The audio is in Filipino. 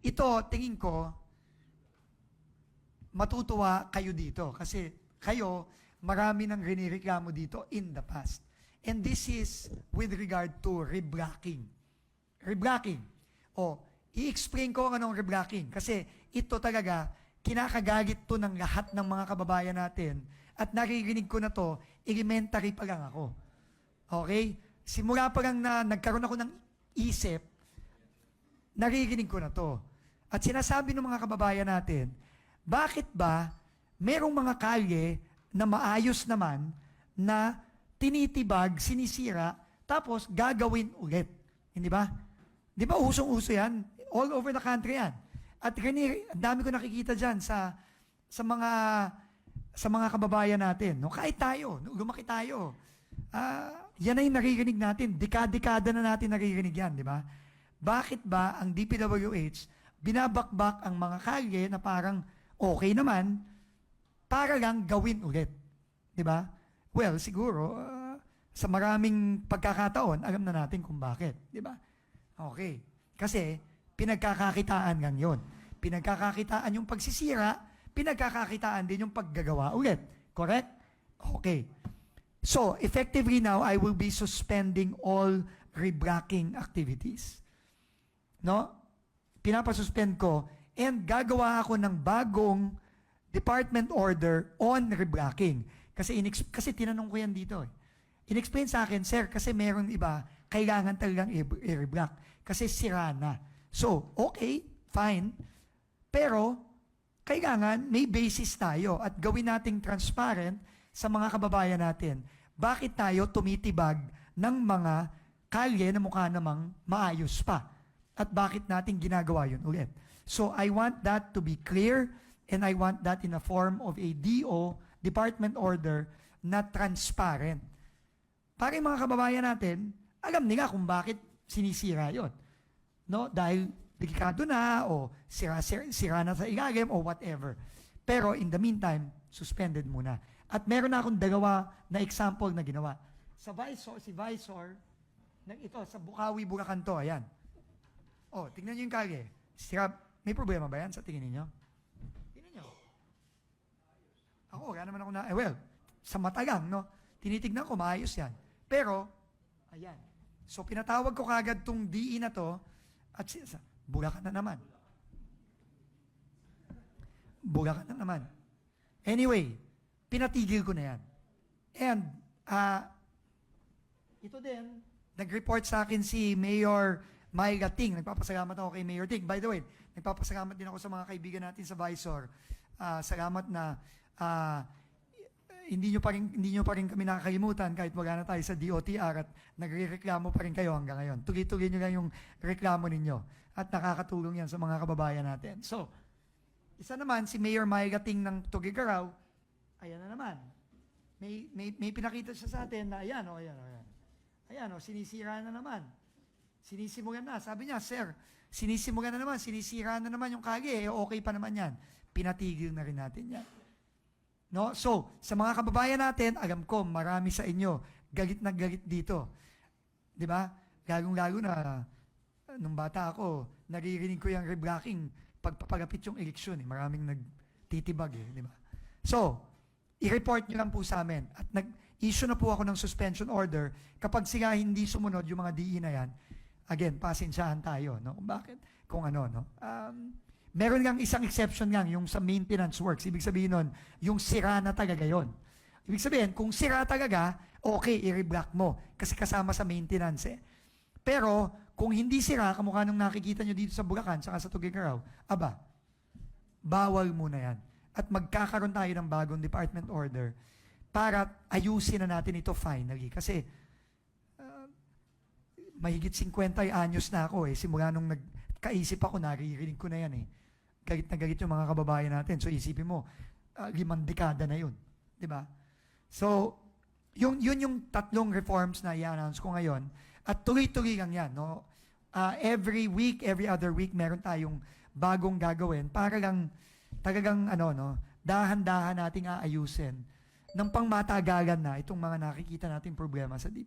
ito, tingin ko, matutuwa kayo dito kasi kayo, marami nang rinireklamo dito in the past. And this is with regard to reblocking. Reblocking. O, i-explain ko ang anong reblocking. Kasi ito talaga, kinakagalit to ng lahat ng mga kababayan natin at naririnig ko na to, elementary pa lang ako. Okay? Simula pa lang na nagkaroon ako ng isip, naririnig ko na to. At sinasabi ng mga kababayan natin, bakit ba merong mga kalye na maayos naman na tinitibag, sinisira, tapos gagawin ulit. Hindi ba? Di ba usong-uso yan? All over the country yan. At gani, dami ko nakikita dyan sa, sa mga sa mga kababayan natin. No? Kahit tayo, no? lumaki tayo. Ah, yan ay naririnig natin. Dekada-dekada na natin naririnig yan, di ba? Bakit ba ang DPWH binabakbak ang mga kalye na parang okay naman para lang gawin ulit? Di ba? Well, siguro, ah, sa maraming pagkakataon, alam na natin kung bakit. Di ba? Okay. Kasi, pinagkakakitaan lang yon. Pinagkakakitaan yung pagsisira, pinagkakakitaan din yung paggagawa ulit. Correct? Okay. So, effectively now, I will be suspending all rebracking activities. No? Pinapasuspend ko and gagawa ako ng bagong department order on rebracking. Kasi, inex- kasi tinanong ko yan dito eh. In-explain sa akin, sir, kasi meron iba, kailangan talagang i-reblock. Kasi sira na. So, okay, fine. Pero, kailangan may basis tayo at gawin nating transparent sa mga kababayan natin. Bakit tayo tumitibag ng mga kalye na mukha namang maayos pa? At bakit natin ginagawa yun ulit? So I want that to be clear and I want that in a form of a DO, department order, na transparent. Para yung mga kababayan natin, alam nila kung bakit sinisira yon. No? Dahil delikado na o sira, sira, sira na sa ilalim o whatever. Pero in the meantime, suspended muna. At meron na akong dalawa na example na ginawa. Sa Visor, si Visor, ng ito, sa Bukawi, Bulacan to, ayan. Oh, tingnan niyo yung kalye. Sira, may problema ba yan sa tingin niyo? Tingnan niyo. Ako, wala naman ako na, eh well, sa mata lang, no? Tinitignan ko, maayos yan. Pero, ayan. So, pinatawag ko kagad tong DE na to, at sa- Bulacan na naman. Bulacan na naman. Anyway, pinatigil ko na yan. And, ah, ito din, nag-report sa akin si Mayor Myla Ting. Nagpapasalamat ako kay Mayor Ting. By the way, nagpapasalamat din ako sa mga kaibigan natin sa Visor. Ah, salamat na ah, hindi nyo pa rin, hindi nyo pa rin kami nakakalimutan kahit wala na tayo sa DOTR at nagre-reklamo pa rin kayo hanggang ngayon. Tuloy-tuloy nyo lang yung reklamo ninyo at nakakatulong yan sa mga kababayan natin. So, isa naman, si Mayor Myla Ting ng Tugigaraw, ayan na naman. May, may, may pinakita siya sa atin na ayan o, ayan o, ayan. Ayan o, sinisira na naman. Sinisimulan na. Sabi niya, sir, sinisimulan na naman, sinisira na naman yung kage, eh, okay pa naman yan. Pinatigil na rin natin yan. No? So, sa mga kababayan natin, alam ko, marami sa inyo, galit na galit dito. Di ba? Lalong-lalo na, nung bata ako, naririnig ko yung reblocking pagpapagapit yung eleksyon. Eh. Maraming nagtitibag eh. Di ba? So, i-report nyo lang po sa amin. At nag-issue na po ako ng suspension order kapag sila hindi sumunod yung mga DE na yan. Again, pasensyahan tayo. No? Bakit? Kung ano, no? Um, meron lang isang exception lang, yung sa maintenance works. Ibig sabihin nun, yung sira na talaga yon. Ibig sabihin, kung sira talaga, okay, i-reblock mo. Kasi kasama sa maintenance eh. Pero, kung hindi sira, kamukha nung nakikita nyo dito sa Bulacan, saka sa Tugigaraw, aba, bawal muna yan. At magkakaroon tayo ng bagong department order para ayusin na natin ito finally. Kasi, mahigit 50 anyos na ako eh. Simula nung nagkaisip ako, naririnig ko na yan eh. Galit na galit yung mga kababayan natin. So isipin mo, uh, limang dekada na yun. Ba? So, yung, yun yung tatlong reforms na i-announce ko ngayon. At tuloy-tuloy lang yan. No? Uh, every week, every other week, meron tayong bagong gagawin para lang talagang ano, no, dahan-dahan nating aayusin ng pangmatagalan na itong mga nakikita nating problema sa DP.